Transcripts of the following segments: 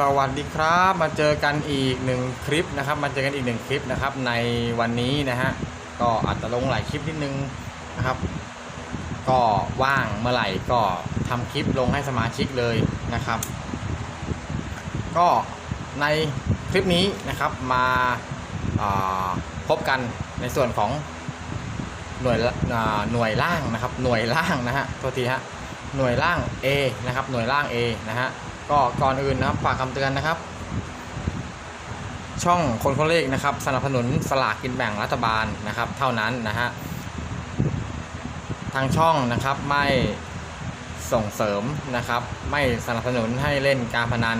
สวัสดีครับมาเจอกันอีกหนึ่งคลิปนะครับ มาเจอกันอีกหนึ่งคลิปนะครับ ในวันนี้นะฮะก็อาจจะลงหลายคลิปนิดนึงนะครับ ก็ว่างเมื่อไหร่ก็ทำคลิปลงให้สมาชิกเลยนะครับ ก็ในคลิปนี้นะครับมาาพบกันในส่วนของหน่วยหน่วยล่างนะครับ หน่วยล่างนะฮะโทษทีฮะหน่วยล่าง A นะครับหน่วยล่าง A นะฮะ ก็ก่อนอื่นนะครับฝากคำเตือนนะครับ ช่องคนคนเลขนะครับ สนับสนุนสลากกินแบ่งรัฐบาลนะครับ เท่านั้นนะฮะทางช่องนะครับไม่ส่งเสริมนะครับ ไม่สนับสนุนให้เล่นการพนัน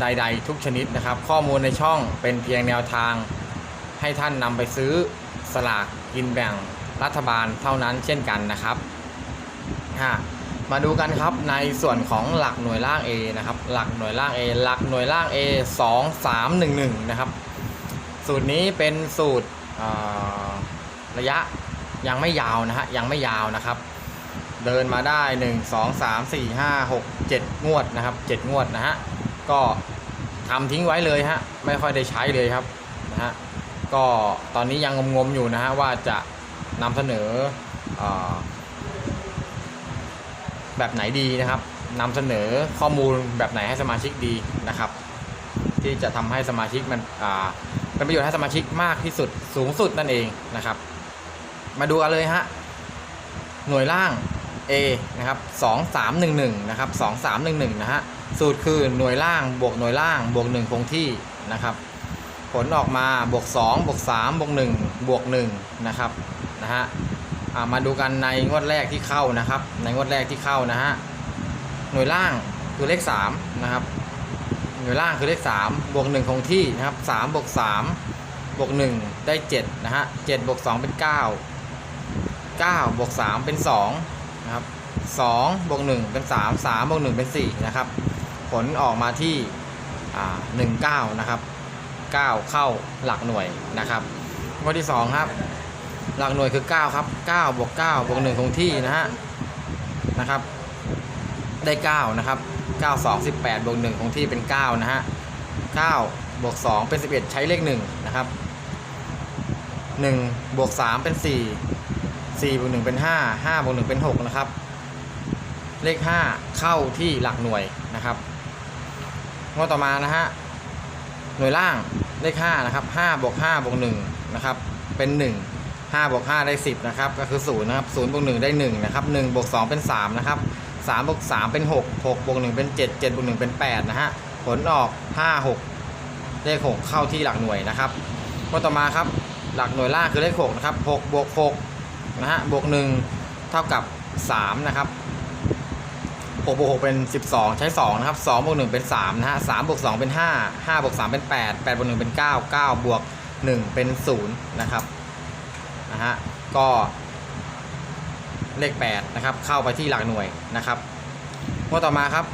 ใด ๆ ทุกชนิดนะครับ ข้อมูลในช่องเป็นเพียงแนวทาง ให้ท่านนำไปซื้อสลากกินแบ่งรัฐบาลเท่านั้นเช่นกันนะครับฮะ มาดูกันครับในส่วนของหลักหน่วยล่าง A นะครับ หลักหน่วยล่าง A หลักหน่วยล่าง A 2 3 1 1 นะครับ สูตรนี้เป็นสูตรระยะยังไม่ยาวนะฮะยังไม่ยาวนะครับ เดินมาได้ 1 2 3 4 5 6 7 งวดนะครับ 7 งวดนะฮะก็ทำทิ้งไว้เลยฮะไม่ค่อยได้ใช้เลยครับนะฮะก็ตอนนี้ยังงมๆอยู่นะฮะว่าจะนำเสนออ แบบไหนดีนะครับนำเสนอข้อมูลแบบไหนให้สมาชิกดีนะครับ ที่จะทำให้สมาชิกมันอ่าเป็นประโยชน์ให้สมาชิกมากที่สุดสูงสุดนั่นเองนะครับ มาดูกันเลยฮะหน่วยล่าง A นะครับ2 3 1 1นะครับ2 3 1 1นะฮะสูตรคือหน่วยล่างบวกหน่วยล่างบวก1คงที่นะครับผลออกมาบวก2บวก3บวก1บวก1นะครับนะฮะ มาดูกันในงวดแรกที่เข้านะครับ ในงวดแรกที่เข้านะฮะหน่วยล่างคือเลข3นะครับหน่วยล่างคือเลข3บวก1คงที่นะครับ3บวก3บวก1ได้7นะฮะ7บวก2เป็น 9 9บวก3เป็น2นะครับ2บวก1เป็น 3 3บวก1เป็น4นะครับผลออกมาที่อ่า19นะครับ 9 เข้าหลักหน่วยนะครับข้อที่ 2 ครับ หลักหน่วยคือ 9 ครับ 9บวก9บวก1คงที่นะฮะนะครับ ได้ 9 นะครับ 9 2 18บวก1คงที่เป็น 9 นะฮะ9บวก2เป็น 11 ใช้เลข 1 นะครับ1บวก3เป็น 4 4บวก1เป็น 5 5บวก1เป็น 6 นะครับ เลข 5 เข้าที่หลักหน่วยนะครับงวดต่อมานะฮะหน่วยล่างเลข5นะครับ5บวก5บวก1นะครับเป็น 1 5บวก5ได้ 10 นะครับ ก็คือ0นะครับ0บวก1ได้ 1 นะครับ1บวก2เป็น 3 นะครับ3บวก3เป็น 6 6บวก1เป็น 7 7บวก1เป็น 8 นะฮะ ผลออก 5 6 เลข 6 เข้าที่หลักหน่วยนะครับข้อต่อมาครับ หลักหน่วยล่างคือเลข 6 นะครับ6บวก6นะฮะ บวก 1 เท่ากับ 3 นะครับ6บวก6เป็น 12 ใช้ 2 นะครับ2บวก1เป็น 3 นะฮะ3บวก2เป็น 5 5บวก3เป็น 8 8บวก1เป็น 9 9 บวก 1 เป็น 0 นะครับ นะฮะก็เลข8นะครับเข้าไปที่หลักหน่วยนะครับข้อต่อมาครับ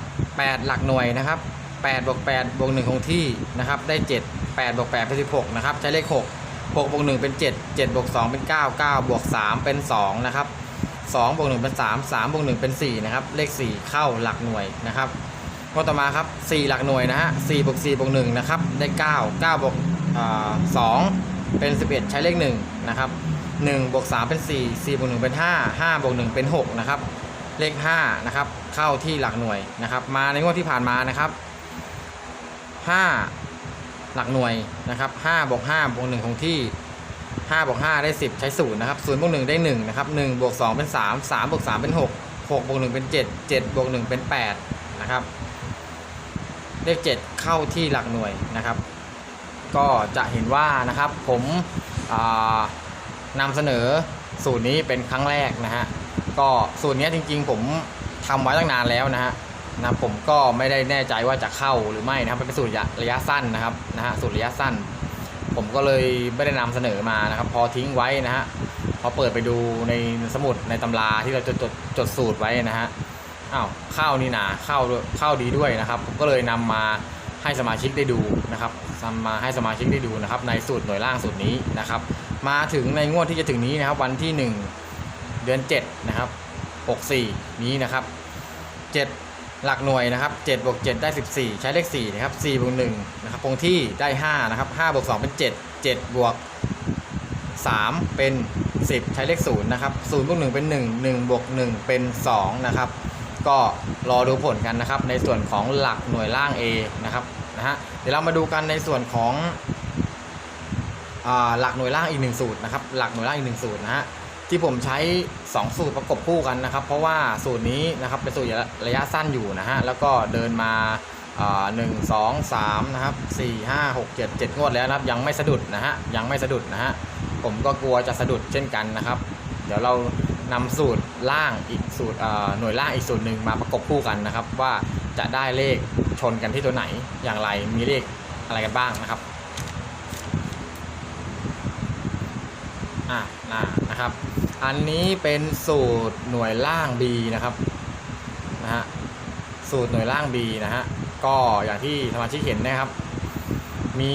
8 หลักหน่วยนะครับ8บวก8บวก1คงที่นะครับได้ 7 8บวก8เป็น16นะครับใช้เลข 6 6บวก1เป็น 7 7บวก2เป็น 9 9บวก3เป็น2นะครับ2บวก1เป็น 3 3บวก1เป็น4นะครับเลข 4 เข้าหลักหน่วยนะครับข้อต่อมาครับ 4 หลักหน่วยนะฮะ4บวก4บวก1นะครับได้ 9 9บวกอ่า2 เป็น 11 ใช้เลข1นะครับ1บวก3เป็น 4 4บวก1เป็น 5 5บวก1เป็น6นะครับเลข5นะครับเข้าที่หลักหน่วยนะครับ มาในงวดที่ผ่านมานะครับ 5 หลักหน่วยนะครับ5บวก5บวก1คงที่5บวก5ได้ 10 ใช้0นะครับ0บวก1ได้1นะครับ1บวก2เป็น 3 3บวก3เป็น 6 6บวก1เป็น 7 7บวก1เป็น8นะครับเลข 7 เข้าที่หลักหน่วยนะครับ ก็จะเห็นว่านะครับผมนำเสนอสูตรนี้เป็นครั้งแรกนะฮะก็สูตรนี้จริงๆ ผมทำไว้ตั้งนานแล้วนะฮะนะผมก็ไม่ได้แน่ใจว่าจะเข้าหรือไม่นะครับเป็นสูตรระยะสั้นนะครับนะฮะสูตรระยะสั้น ผมก็เลยไม่ได้นำเสนอมานะครับ พอทิ้งไว้นะฮะพอเปิดไปดูในสมุดในตำราที่เราจดจดจดสูตรไว้นะฮะอ้าวเข้านี่นาเข้าวยเข้าดีด้วยนะครับ ผมก็เลยนำมาให้สมาชิกได้ดูนะครับ นำมาให้สมาชิกได้ดูนะครับ ในสูตรหน่วยล่างสูตรนี้นะครับ มาถึงในงวดที่จะถึงนี้นะครับ วันที่ 1 เดือน7นะครับ64 นี้นะครับ 7 หลักหน่วยนะครับ7บวก7ได้ 14 ใช้เลข4นะครับ4บวก1นะครับคงที่ได้5นะครับ5บวก2เป็น 7 7บวก3 เป็น 10 ใช้เลข0นะครับ0บวก1เป็น 1 1บวก1เป็น2นะครับก็รอดูผลกันนะครับ ในส่วนของหลักหน่วยล่าง A นะครับ นะฮะเดี๋ยวเรามาดูกันในส่วนของอหลักหน่วยล่างอีกหนึ่งสูตรนะครับหลักหน่วยล่างอีกหนึ่งสูตรนะฮะที่ผมใช้ 2 สูตรประกบคู่กันนะครับ เพราะว่าสูตรนี้นะครับเป็นสูตรระยะสั้นอยู่นะฮะแล้วก็เดินมาหนึ่งสองสามนะครับสี่ห้าหกเจ็ดเจ็ดงวดแล้วนะครับยังไม่สะดุดนะฮะยังไม่สะดุดนะฮะผมก็กลัวจะสะดุดเช่นกันนะครับ เดี๋ยวเรานำสูตรล่างอีกสูตรหน่วยล่างอีกสูตรหนึ่งมาประกบคู่กันนะครับว่า จะได้เลขชนกันที่ตัวไหนอย่างไรมีเลขอะไรกันบ้างนะครับอะนะนะครับ อันนี้เป็นสูตรหน่วยล่าง B นะครับนะฮะสูตรหน่วยล่าง B นะฮะก็อย่างที่สมาชิกเห็นนะครับ มี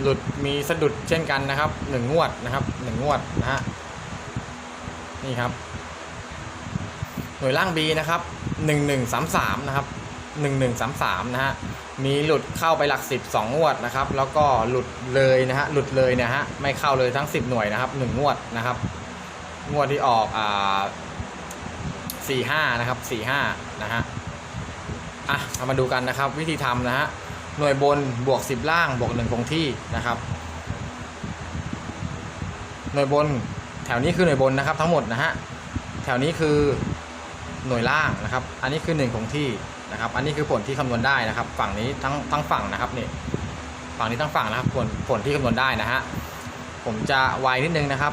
หลุดมีสะดุดเช่นกันนะครับหนึ่งงวดนะครับหนึ่งงวดนะฮะนี่ครับ หน่วยล่าง B นะครับหนึ่งหนึ่งสามสามนะครับ หนึ่งหนึ่งสามสามนะฮะมีหลุดเข้าไปหลักสิบสองงวดนะครับ แล้วก็หลุดเลยนะฮะหลุดเลยนะฮะไม่เข้าเลยทั้ง 10 หน่วยนะครับหนึ่งงวดนะครับ งวดที่ออกอ่าสี่ห้านะครับสี่ห้านะฮะอะเรามาดูกันนะครับ วิธีทำนะฮะหน่วยบนบวก 10 ล่างบวก1คงที่นะครับ หน่วยบนแถวนี้คือหน่วยบนนะครับทั้งหมดนะฮะแถวนี้คือหน่วยล่างนะครับ อันนี้คือ1คงที่ นะครับ อันนี้คือผลที่คำนวณได้นะครับ ฝั่งนี้ทั้งทั้งฝั่งนะครับนี่ฝั่งนี้ทั้งฝั่งนะครับผลผลที่คำนวณได้นะฮะผมจะไวนิดนึงนะครับ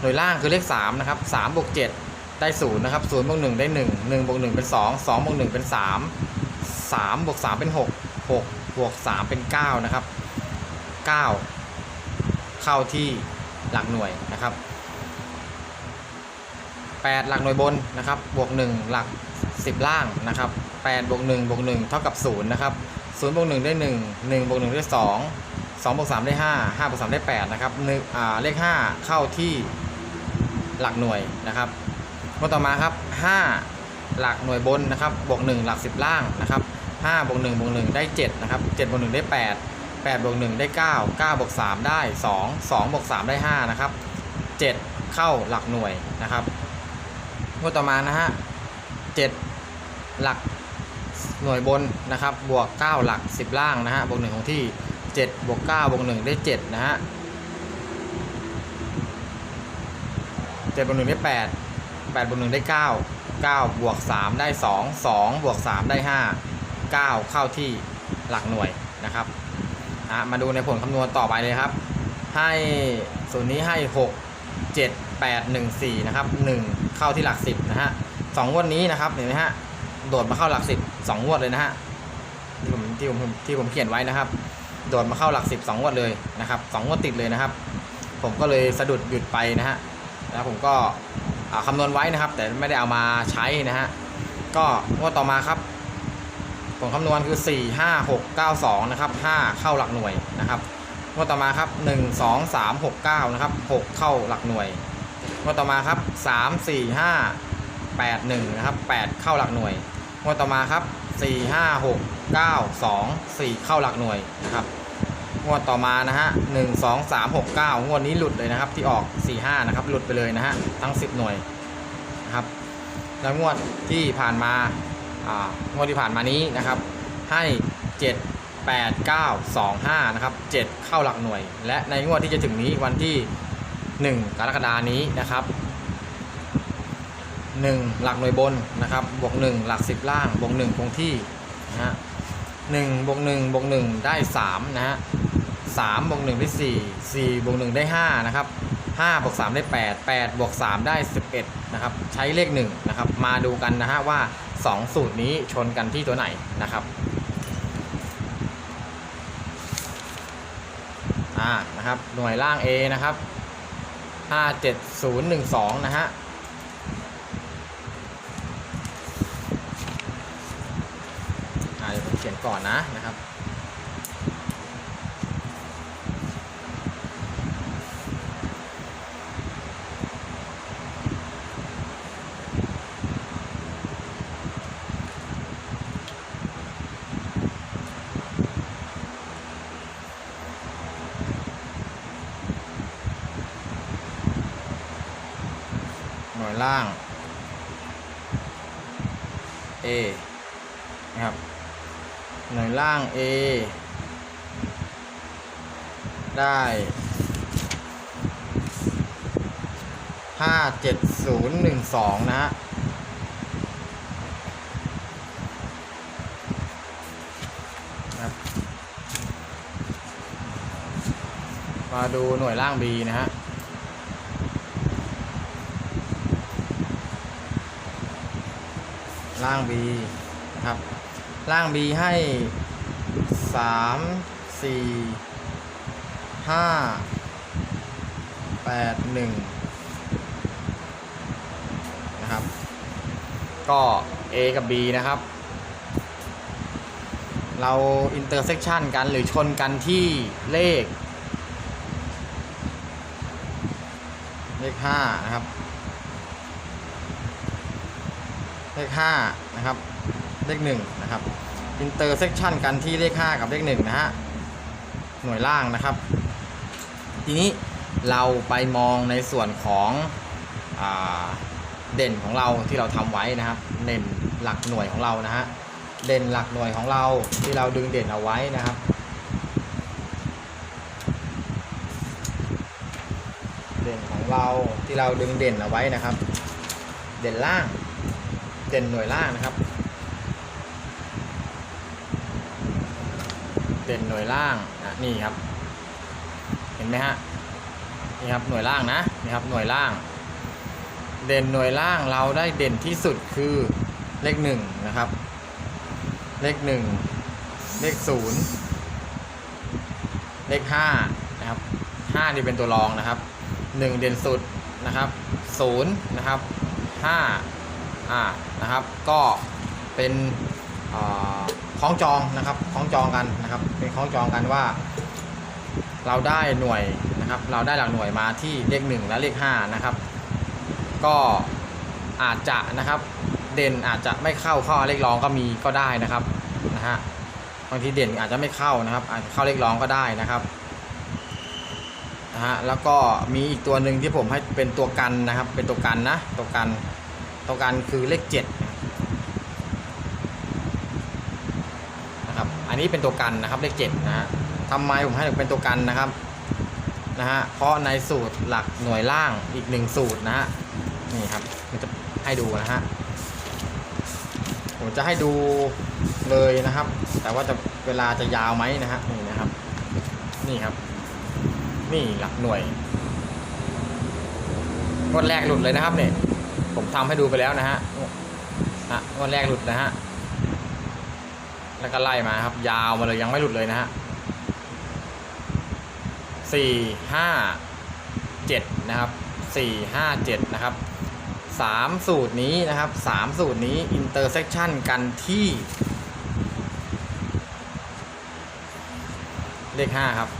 หน่วยล่างคือเลข3นะครับ3บวก7ได้0นะครับ0บวก1ได้ 1 1บวก1เป็น 2 2บวก1เป็น 3 3บวก3เป็น 6 6บวก3เป็น 9 นะครับ 9 เข้าที่หลักหน่วยนะครับ 8 หลักหน่วยบนนะครับ บวก 1 หลัก 10 ล่างนะครับ8บวก1บวก1เท่ากับ0นะครับ0บวก1ได้ 1 1บวก1ได้ 2 2บวก3ได้ 5 5บวก3ได้8นะครับหนึ่งอ่าเลข 5 เข้าที่หลักหน่วยนะครับงวดต่อมาครับ 5 หลักหน่วยบนนะครับบวก 1 หลัก 10 ล่างนะครับ5บวก1บวก1ได้7นะครับ7บวก1ได้ 8 8บวก1ได้ 9 9บวก3ได้ 2 2บวก3ได้5นะครับ7 เข้าหลักหน่วยนะครับงวดต่อมานะฮะ7 หลักหน่วยบนนะครับ บวก 9 หลัก 10 ล่างนะฮะบวก1ของที่ 7 บวก 9 บวก 1 ได้ 7 นะฮะ7บวก 1 ได้ 8 8บวก1ได้ 9 9 บวก 3 ได้ 2 2 บวก 3 ได้ 5 9 เข้าที่หลักหน่วยนะครับอะมาดูในผลคำนวณต่อไปเลยครับ ให้ส่วนนี้ให้ 6 7 8 1 4 นะครับ 1 เข้าที่หลัก 10 นะฮะสองงวดนี้นะครับ เห็นไหมฮะ โดดมาเข้าหลัก10 2งงวดเลยนะฮะที่ผมที่ผมที่ผมเขียนไว้นะครับ โดดมาเข้าหลักสิบสองงวดเลยนะครับสองงวดติดเลยนะครับ ผมก็เลยสะดุดหยุดไปนะฮะแล้วผมก็คำนวณไว้นะครับ แต่ไม่ได้เอามาใช้นะฮะก็งวดต่อมาครับผลคำนวณคือ 4 5 6 9 2นะครับ5เข้าหลักหน่วยนะครับงวดต่อมาครับ 1 2 3 6 9นะครับ6เข้าหลักหน่วยงวดต่อมาครับ 3 4 5 8 1นะครับ8เข้าหลักหน่วย งวดต่อมาครับ 4 5 6 9 2 4 เข้าหลักหน่วยนะครับ งวดต่อมานะฮะ 1 2 3 6 9 งวดนี้หลุดเลยนะครับ ที่ออก 4 5 นะครับ หลุดไปเลยนะฮะ ทั้ง 10 หน่วยนะครับ แล้วงวดที่ผ่านมา อ่า งวดที่ผ่านมานี้นะครับ ให้ 7 8 9 2 5 นะครับ 7 เข้าหลักหน่วย และในงวดที่จะถึงนี้วันที่ 1 กรกฎานี้นะครับ 1 หลักหน่วยบนนะครับบวก 1 หลัก 10 ล่างบวก1คงที่นะฮะหนึ่งบวกหนึ่งบวกหนึ่งได้สามนะฮะสามบวกหนึ่งได้สี่สี่บวกหนึ่งได้ห้านะครับห้าบวกสามได้แปดแปดบวกสามได้สิบเอ็ดนะครับใช้เลขหนึ่งนะครับมาดูกันนะฮะว่าสองสูตรนี้ชนกันที่ตัวไหนนะครับอ่านะครับหน่วยล่าง A นะครับห้าเจ็ดศูนย์หนึ่งสองนะฮะ เขียนก่อนนะนะครับหน่วยล่าง A นะครับ หน่วยล่าง A ได้ห้าเจ็ดศูนย์หนึ่งสองนะฮะครับมาดูหน่วยล่าง B นะฮะล่าง B นะครับ ล่าง B ให้สามสี่ห้าแปดหนึ่งนะครับ ก็ A กับ B นะครับ เราอินเตอร์เซ็กชันกันหรือชนกันที่เลข เลขห้านะครับ เลขห้านะครับ เลขหนึ่งนะครับอินเตอร์เซ็กชันกันที่เลขห้ากับเลขหนึ่งนะฮะหน่วยล่างนะครับ ทีนี้เราไปมองในส่วนของอเด่นของเราที่เราทำไว้นะครับ เด่นหลักหน่วยของเรานะฮะเด่นหลักหน่วยของเราที่เราดึงเด่นเอาไว้นะครับ เด่นของเราที่เราดึงเด่นเอาไว้นะครับ เด่นล่าง เด่นหน่วยล่างนะครับ เด่นหน่วยล่างนะนี่ครับ เห็นไหมฮะนี่ครับหน่วยล่างนะนี่ครับหน่วยล่าง เด่นหน่วยล่างเราได้เด่นที่สุดคือเลขหนึ่งนะครับ เลขหนึ่งเลขศูนย์เลขห้านะครับห้านี่เป็นตัวรองนะครับหนึ่งเด่นสุดนะครับศูนย์นะครับห้าอ่านะครับ ก็เป็น คล้องจองนะครับคล้องจองกันนะครับเป็นคล้องจองกันว่า เราได้หน่วยนะครับ เราได้หลักหน่วยมาที่เลขหนึ่งและเลขห้านะครับ ก็อาจจะนะครับเด่นอาจจะไม่เข้าข้อเลขร้องก็มีก็ได้นะครับนะฮะบางทีเด่นอาจจะไม่เข้านะครับ อาจจะเข้าเลขร้องก็ได้นะครับนะฮะแล้วก็มีอีกตัวหนึ่งที่ผมให้เป็นตัวกันนะครับ เป็นตัวกันนะตัวกันตัวกันคือเลขเจ็ด นี้เป็นตัวกันนะครับเลขเจ็ดนะฮะทำไมผมให้เป็นตัวกันนะครับนะฮะเพราะในสูตรหลักหน่วยล่างอีกหนึ่งสูตรนะฮะนี่ครับมันจะให้ดูนะฮะผมจะให้ดูเลยนะครับ แต่ว่าจะเวลาจะยาวไหมนะฮะนี่นะครับ นี่ครับ นี่หลักหน่วยงวดแรกหลุดเลยนะครับเนี่ยผมทำให้ดูไปแล้วนะฮะอะงวดแรกหลุดนะฮะ แล้วก็ไล่มาครับ ยาวมาเลยยังไม่หลุดเลยนะฮะสี่ห้าเจ็ดนะครับสี่ห้าเจ็ดนะครับสามสูตรนี้นะครับสามสูตรนี้อินเตอร์เซ็กชันกันที่ เลขห้าครับ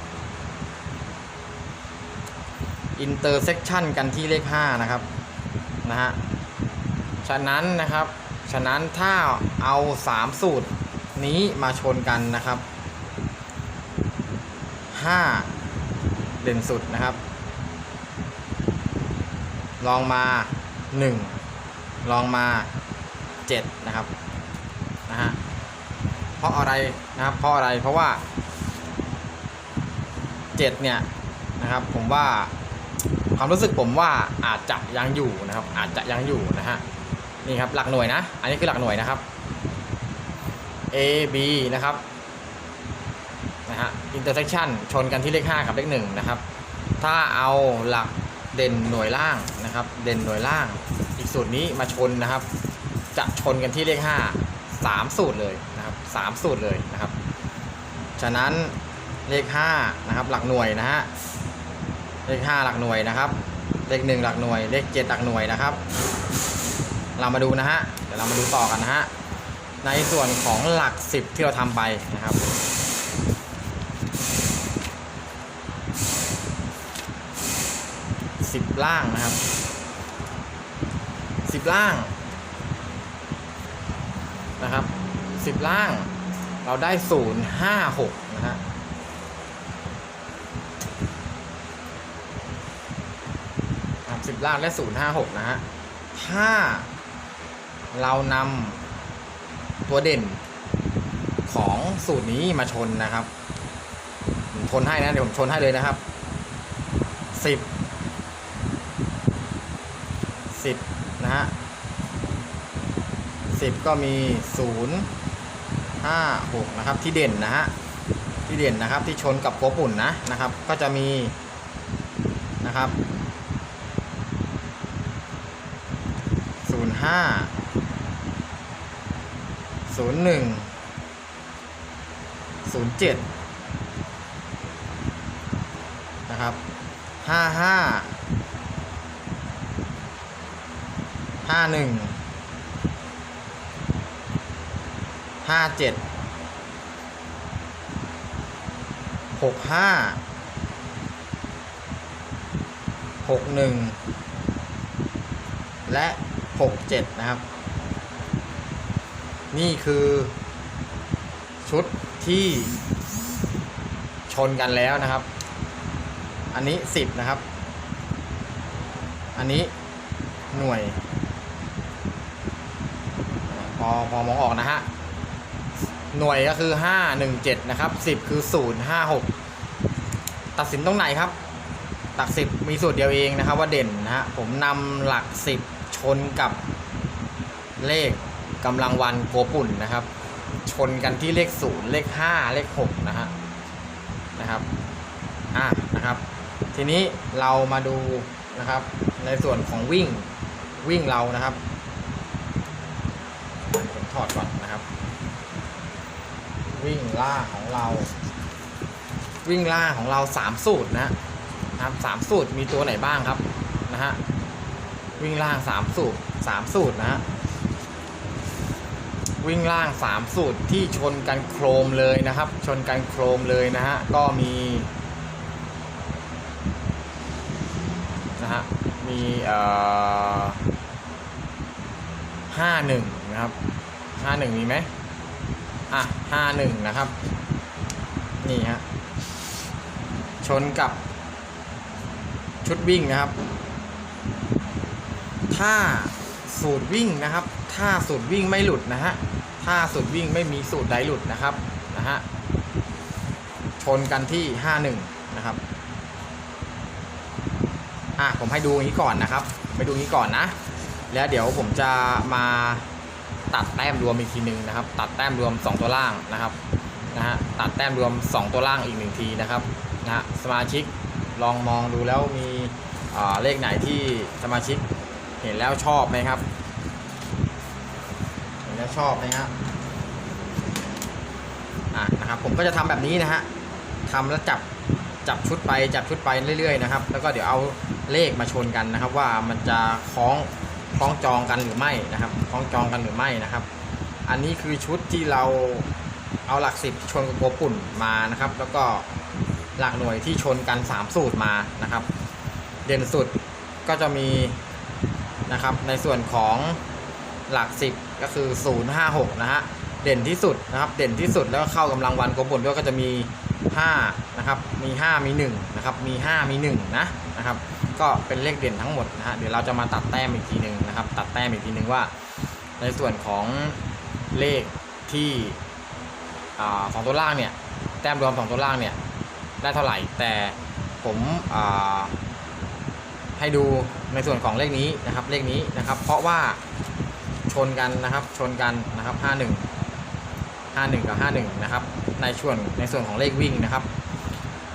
อินเตอร์เซ็กชันกันที่เลขห้านะครับนะฮะฉะนั้นนะครับ ฉะนั้นถ้าเอาสามสูตร นี้มาชนกันนะครับห้าเด่นสุดนะครับ ลองมา 1 ลองมา 7 นะครับนะฮะเพราะอะไรนะครับ เพราะอะไรเพราะว่า 7 เนี่ยนะครับผมว่าความรู้สึกผมว่าอาจจะยังอยู่นะครับ อาจจะยังอยู่นะฮะนี่ครับหลักหน่วยนะ อันนี้คือหลักหน่วยนะครับ A B นะครับนะฮะ intersection ชนกันที่เลข 5 กับเลข1นะครับ ถ้าเอาหลักเด่นหน่วยล่างนะครับ เด่นหน่วยล่าง อีกสูตรนี้มาชนนะครับ จะชนกันที่เลข 5 3 สูตรเลยนะครับ3สูตรเลยนะครับ ฉะนั้นเลข5นะครับหลักหน่วยนะฮะเลข 5 หลักหน่วยนะครับ เลข 1 หลักหน่วย เลข 7 หลักหน่วยนะครับ เรามาดูนะฮะเดี๋ยวเรามาดูต่อกันนะฮะ ในส่วนของหลัก 10 ที่เราทำไปนะครับสิบล่างนะครับสิบล่างนะครับสิบล่าง เราได้ศูนย์ห้าหกนะฮะสิบล่างได้ศูนย์ห้าหกนะฮะ ถ้าเรานำ ตัวเด่นของสูตรนี้มาชนนะครับผมชนให้นะเดี๋ยวผมชนให้เลยนะครับสิบสิบนะฮะสิบก็มีศูนย์ห้าหกนะครับที่เด่นนะฮะที่เด่นนะครับที่ชนกับโกปุ่นนะนะครับ ก็จะมีนะครับศูนย์ห้า ศูนย์หนึ่งศูนย์เจ็ดนะครับห้าห้าห้าหนึ่งห้าเจ็ดหกห้าหกหนึ่งและหกเจ็ดนะครับ นี่คือชุดที่ชนกันแล้วนะครับ อันนี้สิบนะครับ อันนี้หน่วย พอพอมองออกนะฮะ หน่วยก็คือ5 1 7นะครับ10คือ0 5 6ตัดสินตรงไหนครับ หลัก10มีสูตรเดียวเองนะครับ ว่าเด่นนะฮะ ผมนำหลัก10ชนกับเลข กำลังวันโกปุ่นนะครับ ชนกันที่เลข0เลข5เลข6นะฮะนะครับอะนะครับ ทีนี้เรามาดูนะครับ ในส่วนของวิ่งวิ่งเรานะครับผมถอดก่อนนะครับ วิ่งล่าของเรา วิ่งล่าของเราสามสูตรนะครับสามสูตรมีตัวไหนบ้างครับนะฮะวิ่งล่าสามสูตรสามสูตรนะฮะ วิ่งล่างสามสูตรที่ชนกันโครมเลยนะครับ ชนกันโครมเลยนะฮะก็มีนะฮะมีเอ่อห้าหนึ่งนะครับห้าหนึ่งมีไหมอะห้าหนึ่งนะครับ นี่ฮะชนกับชุดวิ่งนะครับ ถ้า สูตรวิ่งนะครับ ถ้าสูตรวิ่งไม่หลุดนะฮะ ถ้าสูตรวิ่งไม่มีสูตรใดหลุดนะครับนะฮะ ชนกันที่ห้าหนึ่งนะครับ อะผมให้ดูอย่างนี้ก่อนนะครับ ไปดูงนี้ก่อนนะ แล้วเดี๋ยวผมจะมาตัดแต้มรวมอีกทีหนึ่งนะครับ ตัดแต้มรวม 2 ตัวล่างนะครับนะฮะตัดแต้มรวม 2 ตัวล่างอีกหนึ่งทีนะครับนะฮะสมาชิกลองมองดูแล้วมีเลขไหนที่สมาชิก เห็นแล้วชอบไหมครับ เห็นแล้วชอบไหมฮะอะนะครับผมก็จะทำแบบนี้นะฮะทำแล้วจับจับชุดไปจับชุดไปเรื่อยๆนะครับ แล้วก็เดี๋ยวเอาเลขมาชนกันนะครับ ว่ามันจะคล้องคล้องจองกันหรือไม่นะครับคล้องจองกันหรือไม่นะครับ อันนี้คือชุดที่เราเอาหลักสิบชนกับโกปุ่นมานะครับ แล้วก็หลักหน่วยที่ชนกัน 3 สูตรมานะครับ เด่นสุดก็จะมี นะครับ ในส่วนของหลัก 10 ก็คือ 056 นะฮะ เด่นที่สุดนะครับ เด่นที่สุดแล้วก็เข้ากำลังวันกปุ่นด้วยก็จะมี 5 นะครับ มี 5 มี 1 นะครับ มี 5 มี 1 นะนะครับ ก็เป็นเลขเด่นทั้งหมดนะฮะ เดี๋ยวเราจะมาตัดแต้มอีกทีหนึ่งนะครับ ตัดแต้มอีกทีหนึ่งว่า ในส่วนของเลขที่อ่าของตัวล่างเนี่ย แต้มรวมของตัวล่างเนี่ย ได้เท่าไหร่ แต่ผมอ่า ให้ดูในส่วนของเลขนี้นะครับเลขนี้นะครับ เพราะว่าชนกันนะครับชนกันนะครับ 51 51 กับ 51 นะครับ ในส่วนในส่วนของเลขวิ่งนะครับ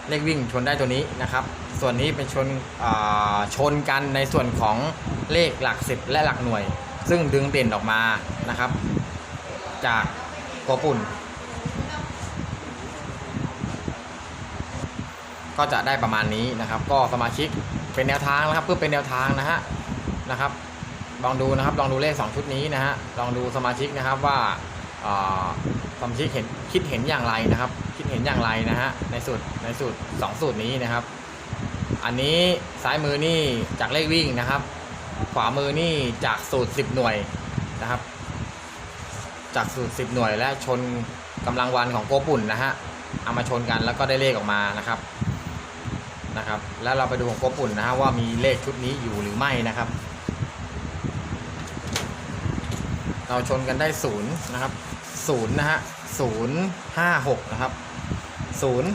เลขวิ่งชนได้ตัวนี้นะครับ ส่วนนี้เป็นชนอ่าชนกันในส่วนของเลขหลักสิบและหลักหน่วย ซึ่งดึงเด่นออกมานะครับ จากโกปุ่น ก็จะได้ประมาณนี้นะครับ ก็สมาชิกเป็นแนวทางนะครับเพื่อเป็นแนวทางนะฮะนะครับ ลองดูนะครับลองดูเลข 2 ชุดนี้นะฮะลองดูสมาชิกนะครับว่าสมาชิกเห็นคิดเห็นอย่างไรนะครับ คิดเห็นอย่างไรนะฮะในสูตรในสูตร2สูตรนี้นะครับ อันนี้ซ้ายมือนี่จากเลขวิ่งนะครับ ขวามือนี่จากสูตร 10 หน่วยนะครับ จากสูตร 10 หน่วยและชนกำลังวันของโกปุ่นนะฮะเอามาชนกันแล้วก็ได้เลขออกมานะครับ นะครับ แล้วเราไปดูของโกปุ่นนะฮะว่ามีเลขชุดนี้อยู่หรือไม่นะครับ เราชนกันได้ศูนย์นะครับศูนย์นะฮะศูนย์ห้าหกนะครับศูนย์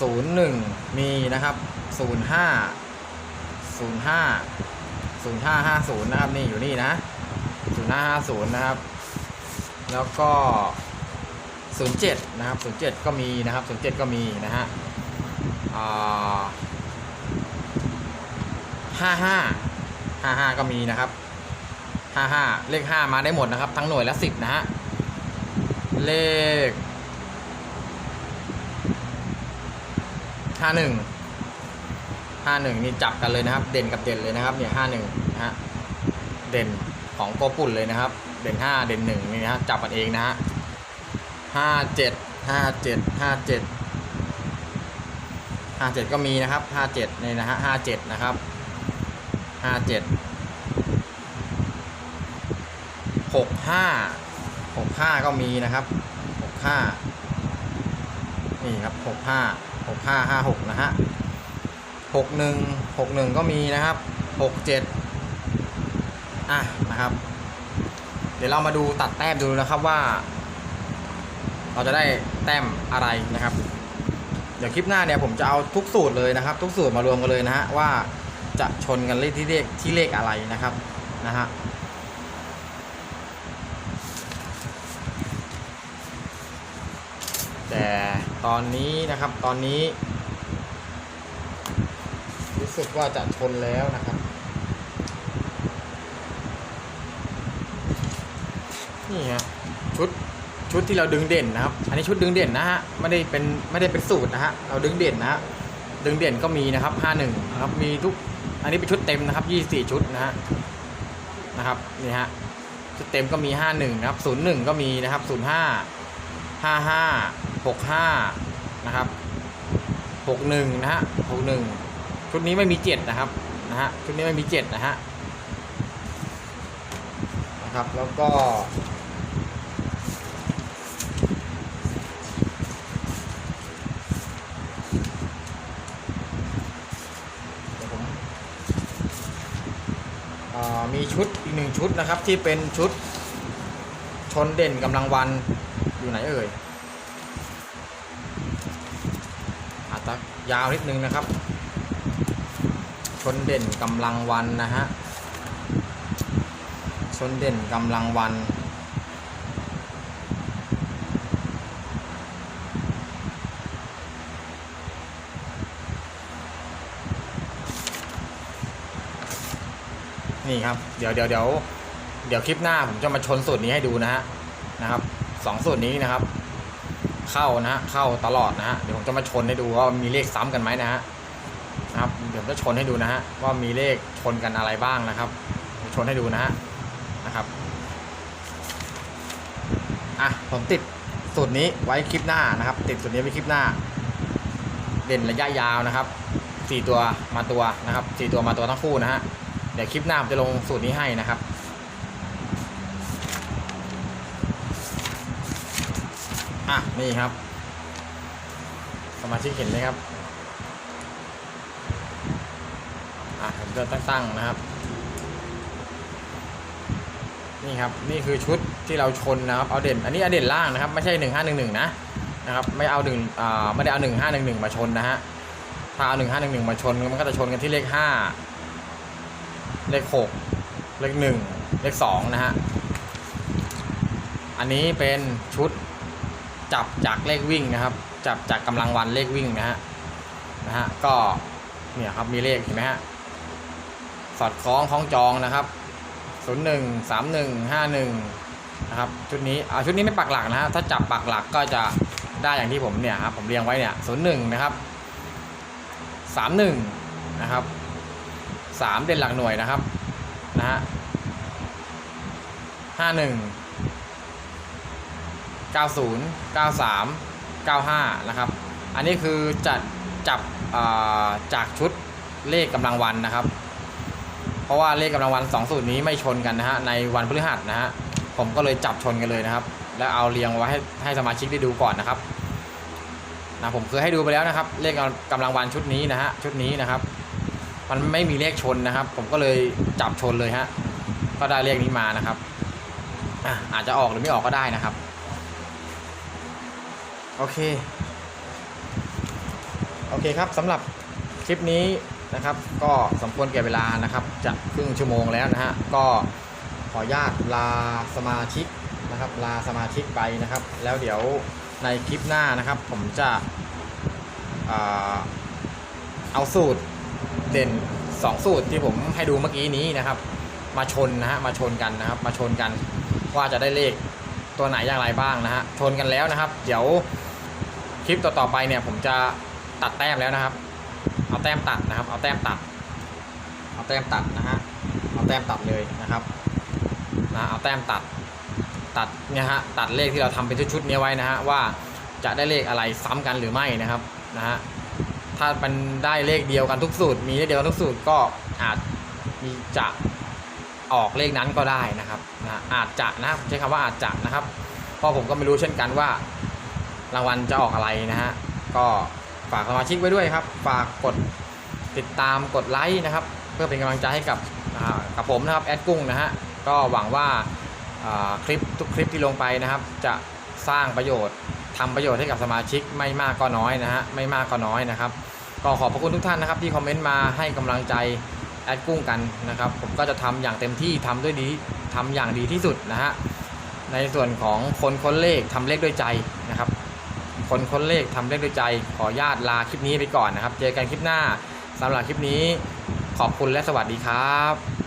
ศูนย์หนึ่งมีนะครับศูนย์ห้าศูนย์ห้าศูนย์ห้าห้าศูนย์นะครับนี่อยู่นี่นะศูนย์ห้าห้าศูนย์นะครับ แล้วก็ศูนย์เจ็ดนะครับศูนย์เจ็ดก็มีนะครับศูนย์เจ็ดก็มีนะฮะ ห้าห้าห้าห้าก็มีนะครับห้าห้าเลขห้ามาได้หมดนะครับ ทั้งหน่วยและสิบนะฮะเลขห้าหนึ่งห้าหนึ่งนี่จับกันเลยนะครับ เด่นกับเด่นเลยนะครับเนี่ยห้าหนึ่งนะฮะเด่นของโกปุ่นเลยนะครับ เด่นห้าเด่นหนึ่งนี่นะฮะจับกันเองนะฮะห้าเจ็ดห้าเจ็ดห้าเจ็ด ห้าเจ็ดก็มีนะครับห้าเจ็ดนี่นะฮะห้าเจ็ดนะครับห้าเจ็ดหกห้าหกห้าก็มีนะครับหกห้านี่ครับหกห้าหกห้าห้าหกนะฮะหกหนึ่งหกหนึ่งก็มีนะครับหกเจ็ดอะนะครับ เดี๋ยวเรามาดูตัดแต้มดูนะครับว่า เราจะได้แต้มอะไรนะครับ เดี๋ยวคลิปหน้าเนี่ยผมจะเอาทุกสูตรเลยนะครับ ทุกสูตรมารวมกันเลยนะฮะว่าจะชนกันเลขที่เลขที่เลขอะไรนะครับนะฮะแต่ตอนนี้นะครับตอนนี้ รู้สึกว่าจะชนแล้วนะครับนี่ฮะชุด ชุดที่เราดึงเด่นนะครับ อันนี้ชุดดึงเด่นนะฮะไม่ได้เป็นไม่ได้เป็นสูตรนะฮะเราดึงเด่นนะฮะดึงเด่นก็มีนะครับ51นะครับมีทุกอันนี้เป็นชุดเต็มนะครับ 24 ชุดนะฮะนะครับนี่ฮะชุดเต็มก็มี 51 นะครับ 01 ก็มีนะครับ 05ห้าห้าหกห้านะครับหกหนึ่งนะฮะหกหนึ่งชุดนี้ไม่มีเจ็ดนะครับนะฮะชุดนี้ไม่มีเจ็ดนะฮะนะครับแล้วก็เดี๋ยวผมอ่ามีชุดอีก หนึ่งชุดนะครับ ที่เป็นชุดชนเด่นกำลังวันอยู่ไหนเอ่ยอาจจะยาวนิดนึงนะครับ ชนเด่นกำลังวันนะฮะชนเด่นกำลังวัน นี่ครับ เดี๋ยวเดี๋ยวเดี๋ยวเดี๋ยวคลิปหน้าผมจะมาชนสูตรนี้ให้ดูนะฮะนะครับสองสูตรนี้นะครับ เข้านะฮะเข้าตลอดนะฮะเดี๋ยวผมจะมาชนให้ดูว่ามีเลขซ้ำกันไหมนะฮะนะครับเดี๋ยวผมจะชนให้ดูนะฮะว่ามีเลขชนกันอะไรบ้างนะครับชนให้ดูนะฮะนะครับอะผมติดสูตรนี้ไว้คลิปหน้านะครับ ติดสูตรนี้ไว้คลิปหน้า เด่นระยะยาวนะครับสี่ตัวมาตัวนะครับสี่ตัวมาตัวทั้งคู่นะฮะ ดี๋ยวคลิปหน้าผมจะลงสูตรนี้ให้นะครับอะนี่ครับ สมาชิกเห็นไหมครับอะผมจะตั้งๆนะครับ นี่ครับนี่คือชุดที่เราชนนะครับเอาเด่น อันนี้เอาเด่นล่างนะครับ ไม่ใช่หนึ่งห้าหนึ่งหนึ่งนะนะครับไม่เอาหนึ่งอ่าไม่ได้เอาหนึ่งห้าหนึ่งหนึ่งมาชนนะฮะถ้าเอาหนึ่งห้าหนึ่งหนึ่งมาชนมันก็จะชนกันที่เลขห้า เลขหกเลขหนึ่งเลขสองนะฮะ อันนี้เป็นชุดจับจากเลขวิ่งนะครับ จับจากกำลังวันเลขวิ่งนะฮะนะฮะก็เนี่ยครับมีเลขเห็นไหมฮะสอดคล้องคล้องจองนะครับศูนย์หนึ่งสามหนึ่งห้าหนึ่งนะครับชุดนี้อ่าชุดนี้ไม่ปักหลักนะฮะถ้าจับปักหลักก็จะได้อย่างที่ผมเนี่ยครับผมเรียงไว้เนี่ยศูนย์หนึ่งนะครับสามหนึ่งนะครับ สามเด่นหลักหน่วยนะครับนะฮะห้าหนึ่ง90 93 95นะครับ อันนี้คือจัดจับาจากชุดเลขกำลังวันนะครับ เพราะว่าเลขกำลังวัน2สูตรนี้ไม่ชนกันนะฮะในวันพฤหัสนะฮะผมก็เลยจับชนกันเลยนะครับ แล้วเอาเรียงไว้ให้ให้สมาชิกได้ดูก่อนนะครับนะผมเคยให้ดูไปแล้วนะครับ เลขกำลังวันชุดนี้นะฮะชุดนี้นะครับ มันไม่มีเลขชนนะครับ ผมก็เลยจับชนเลยฮะก็ได้เลขนี้มานะครับอะอาจจะออกหรือไม่ออกก็ได้นะครับ โอเค โอเคครับสำหรับคลิปนี้นะครับ ก็สมควรแก่เวลานะครับจะครึ่งชั่วโมงแล้วนะฮะก็ขออนุญาตลาสมาชิกนะครับ ลาสมาชิกไปนะครับ แล้วเดี๋ยวในคลิปหน้านะครับ ผมจะเอาสูตร เด่น 2 สูตรที่ผมให้ดูเมื่อกี้นี้นะครับ มาชนนะฮะมาชนกันนะครับ มาชนกันว่าจะได้เลขตัวไหนอย่างไรบ้างนะฮะชนกันแล้วนะครับ เดี๋ยวคลิปต่อๆไปเนี่ยผมจะตัดแต้มแล้วนะครับ เอาแต้มตัดนะครับ เอาแต้มตัด เอาแต้มตัดนะฮะเอาแต้มตัดเลยนะครับนะเอาแต้มตัดตัดเนี่ยฮะตัดเลขที่เราทำเป็นชุดๆนี้ไว้นะฮะว่าจะได้เลขอะไรซ้ำกันหรือไม่นะครับนะฮะ ถ้ามันได้เลขเดียวกันทุกสูตร มีเลขเดียวกันทุกสูตรก็อาจมีจะออกเลขนั้นก็ได้นะครับนะอาจจะนะใช้คำว่าอาจจะนะครับเพราะผมก็ไม่รู้เช่นกันว่ารางวัลจะออกอะไรนะฮะก็ฝากสมาชิกไว้ด้วยครับ ฝากกดติดตามกดไลค์นะครับ เพื่อเป็นกำลังใจให้กับกับผมนะครับแอดกุ้งนะฮะก็หวังว่าคลิปทุกคลิปที่ลงไปนะครับ จะสร้างประโยชน์ ทำประโยชน์ให้กับสมาชิกไม่มากก็น้อยนะฮะไม่มากก็น้อยนะครับ ก็ขอบพระคุณทุกท่านนะครับที่คอมเมนต์มาให้กำลังใจแอดกุ้งกันนะครับผมก็จะทำอย่างเต็มที่ทำด้วยดีทำอย่างดีที่สุดนะฮะในส่วนของคนค้นเลขทำเลขด้วยใจนะครับ คนค้นเลขทำเลขด้วยใจ ขอญาตลาคลิปนี้ไปก่อนนะครับ เจอกันคลิปหน้าสำหรับคลิปนี้ขอบคุณและสวัสดีครับ